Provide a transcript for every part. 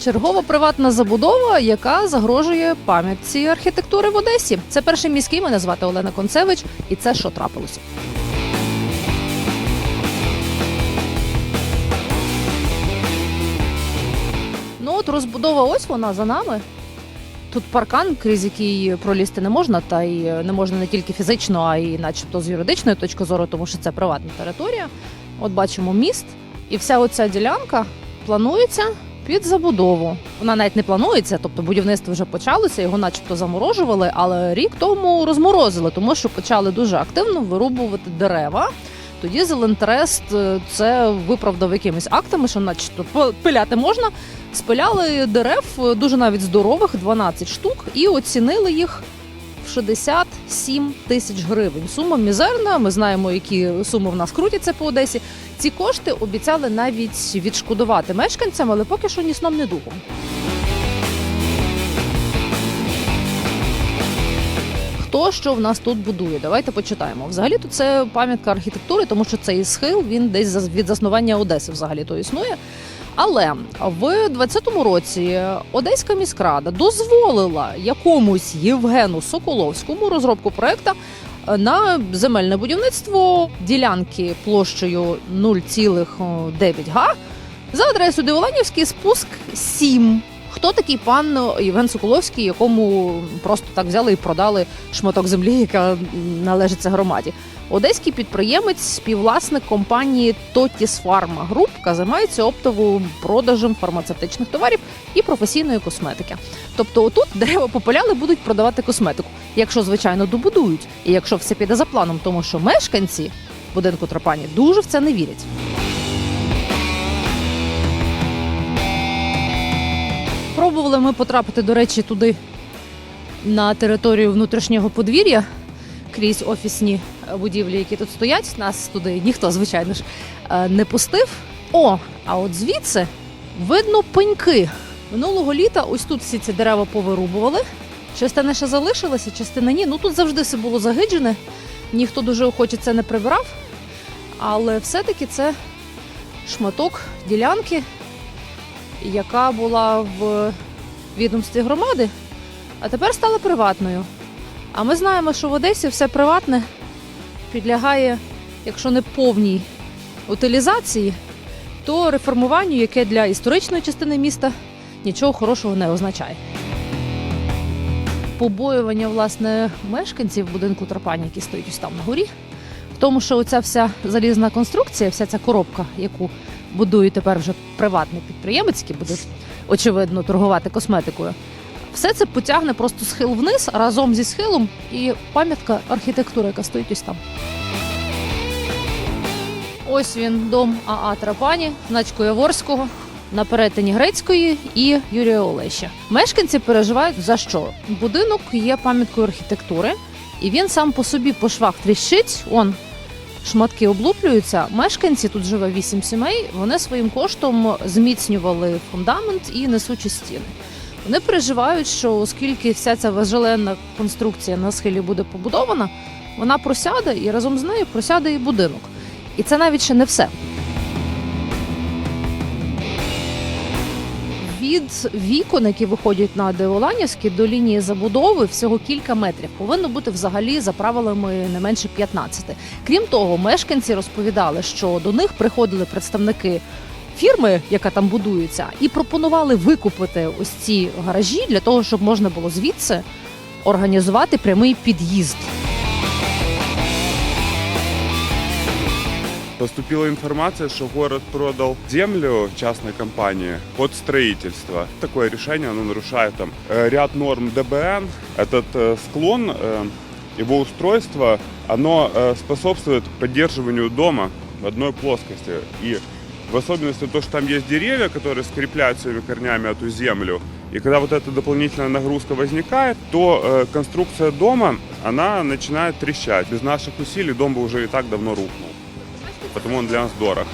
Чергова приватна забудова, яка загрожує пам'ятці архітектури в Одесі. Це перший міський. Мене звати Олена Концевич, і це що трапилося. Ну от розбудова ось вона за нами. Тут паркан, крізь який пролізти не можна, та й не можна не тільки фізично, а й начебто з юридичної точки зору, тому що це приватна територія. От бачимо міст, і вся оця ділянка планується під забудову. Вона навіть не планується, тобто будівництво вже почалося, його начебто заморожували, але рік тому розморозили, тому що почали дуже активно вирубувати дерева. Тоді Зелентрест е, це виправдав якимись актами, що начебто пиляти можна. Спиляли дерев е, дуже навіть здорових, 12 штук, і оцінили їх 67 тисяч гривень. Сума мізерна. Ми знаємо, які суми в нас крутяться по Одесі. Ці кошти обіцяли навіть відшкодувати мешканцям, але поки що ні сном, ні духом. Хто що в нас тут будує? Давайте почитаємо. Взагалі то це пам'ятка архітектури, тому що цей схил він десь від заснування Одеси взагалі то існує. Але в 20-му році Одеська міськрада дозволила якомусь Євгену Соколовському розробку проекту на земельне будівництво ділянки площею 0,9 га за адресою Деволанівський спуск 7. Хто такий пан Євген Соколовський, якому просто так взяли і продали шматок землі, яка належиться громаді? Одеський підприємець, співвласник компанії Totis Pharma Group, яка займається оптовим продажем фармацевтичних товарів і професійної косметики. Тобто, отут дерева попиляли, будуть продавати косметику, якщо звичайно добудують, і якщо все піде за планом, тому що мешканці будинку Тропані дуже в це не вірять. Пробували ми потрапити, до речі, туди на територію внутрішнього подвір'я крізь офісні е, будівлі, які тут стоять. Нас туди ніхто, звичайно ж, е, не пустив. О, а от звідси видно пеньки. Минулого літа ось тут всі ці дерева повирубували. Частина ще залишилася, частина ні. Ну тут завжди все було загиджене. Ніхто дуже охоче це не прибирав. Але все-таки це шматок ділянки, яка була в відомстві громади, а тепер стала приватною. А ми знаємо, що в Одесі все приватне підлягає, якщо не повній утилізації, то реформуванню, яке для історичної частини міста нічого хорошого не означає. Побоювання власне мешканців будинку Тропані, які стоять ось там на горі, в тому, що оця вся залізна конструкція, вся ця коробка, яку будує тепер вже приватний підприємець, який буде очевидно торгувати косметикою. Все це потягне просто схил вниз разом зі схилом і пам'ятка архітектури, яка стоїть ось там. Ось він, дом АА Трапані, значку Яворського, на перетині Грецької і Юрія Олеща. Мешканці переживають за що? Будинок є пам'яткою архітектури, і він сам по собі по швах тріщить. Он шматки облуплюються. Мешканці тут живе вісім сімей. Вони своїм коштом зміцнювали фундамент і несучі стіни. Вони переживають, що оскільки вся ця важеленна конструкція на схилі буде побудована, вона просяде і разом з нею просяде і будинок. І це навіть ще не все. Від вікон, які виходять на Деоланівській, до лінії забудови всього кілька метрів. Повинно бути взагалі за правилами не менше 15. Крім того, мешканці розповідали, що до них приходили представники фірми, яка там будується, і пропонували викупити ось ці гаражі для того, щоб можна було звідси організувати прямий під'їзд. Поступила информация, что город продал землю частной компании под строительство. Такое решение, оно нарушает там э, ряд норм ДБН. Этот э, склон, э, его устройство, оно способствует поддерживанию дома в одной плоскости. И в особенности то, что там есть деревья, которые скрепляют своими корнями эту землю. И когда вот эта дополнительная нагрузка возникает, то конструкция дома, она начинает трещать. Без наших усилий дом бы уже и так давно рухнул. Потому он для нас дорог.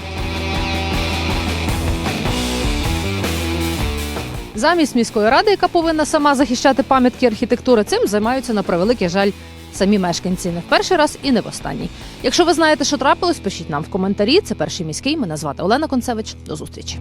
Замість міської ради, яка повинна сама захищати пам'ятки архітектури, цим займаються на превеликий жаль самі мешканці не в перший раз і не в останній. Якщо ви знаєте, що трапилось, пишіть нам в коментарі. Це перший міський. Мене звати Олена Концевич. До зустрічі.